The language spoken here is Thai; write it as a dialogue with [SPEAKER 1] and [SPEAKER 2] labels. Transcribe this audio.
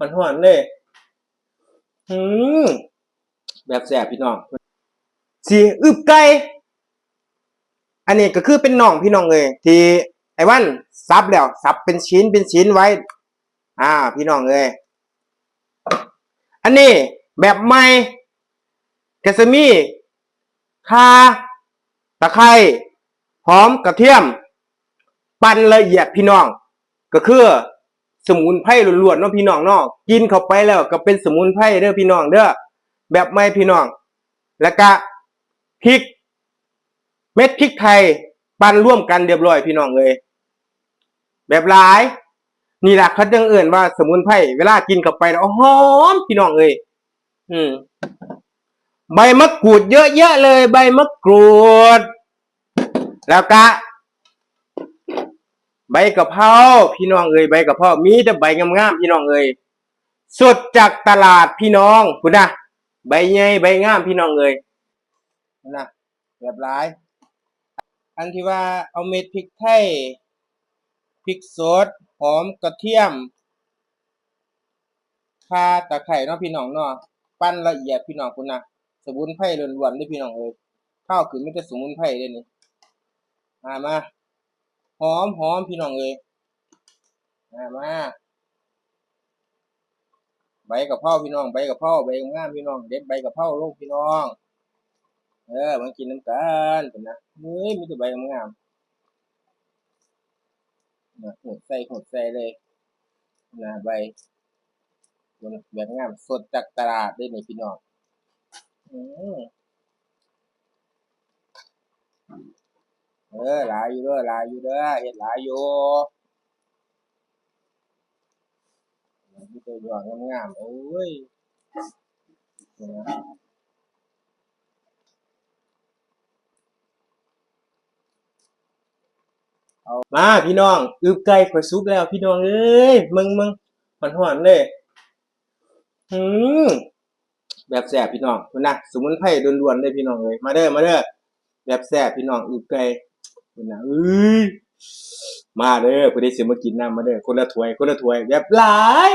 [SPEAKER 1] หอนหอนเลยอืมแบบแสบพี่น้องสีอึบไก่อันนี้ก็คือเป็นน่องพี่น้องเลยที่ไอ้วันซับแล้วซับเป็นชิ้นเป็นชิ้นไว้ อ่า พี่น้องเลยอันนี้แบบใหม่กระสมีข่าตะไคร้หอมกระเทียม ปั่นละเอียดพี่น้อง ก็คือ สมุนไพรล้วนๆเนาะพี่น้องเนาะกินเข้าไปแล้วก็เป็นสมุนไพรเด้อพี่น้องเด้อแบบใหม่พี่น้อง แล้วก็พริก เม็ดพริกไทยปั่นร่วมกันเรียบร้อยพี่น้องเลยแบบหลาย นี่แหละเขาจึงเอื่นว่าสมุนไพรเวลากินเข้าไปแล้วหอมพี่น้องเอ้ยอืม ใบมะกรูดเยอะๆเลย ใบมะกรูด แล้วก็ ใบกะเพราพี่น้องเอ้ยใบกะเพรามีแต่ใบงามๆพี่น้องเอ้ยสดจากตลาดพี่น้องคุณนะใบใหญ่ใบงามพี่น้องเอ้ยนะแบบหลายอันที่ว่าเอาเม็ดพริกไทยพริกสดหอมกระเทียมข่าตะไคร้เนาะพี่น้องเนาะปั้นละเอียดพี่น้องคุณนะสมุนไพรล้วนๆเด้พี่น้องเอ้ยข้าวคือไม่ได้สมุนไพรเด้นี่มามา หอมหอมพี่น้องเอ้ยมามาใบกะเพราพี่น้องใบกะเพราใบงามพี่น้องเด็ดใบกะเพราลูกพี่น้อง เออมันกินน้ำกันเป็นนะเฮ้ยมีแต่ใบงามนะหดใส่หดใส่เลยนะใบแบบงามสดจากตลาดได้นี่พี่น้องอืม เออหลายอยู่เด้อหลายอยู่เด้อเฮ็ดหลายอยู่มีแต่ยอดงามๆโอ้ยมาพี่น้องอึบไก่ข่อยสุกแล้วพี่น้องเอ้ยมึงมึงมันหอนๆเลยอืมแบบแสบพี่น้องคุณนะสมุนไพรล้วนๆเลยพี่น้องเลยมาเด้อมาเด้อแบบแสบพี่น้องอึบไก่ คุณนะเอ้ยมาเด้อผู้ใดสิมากินน้ำมาเด้อคนละถ้วยคนละถ้วยแบบหลาย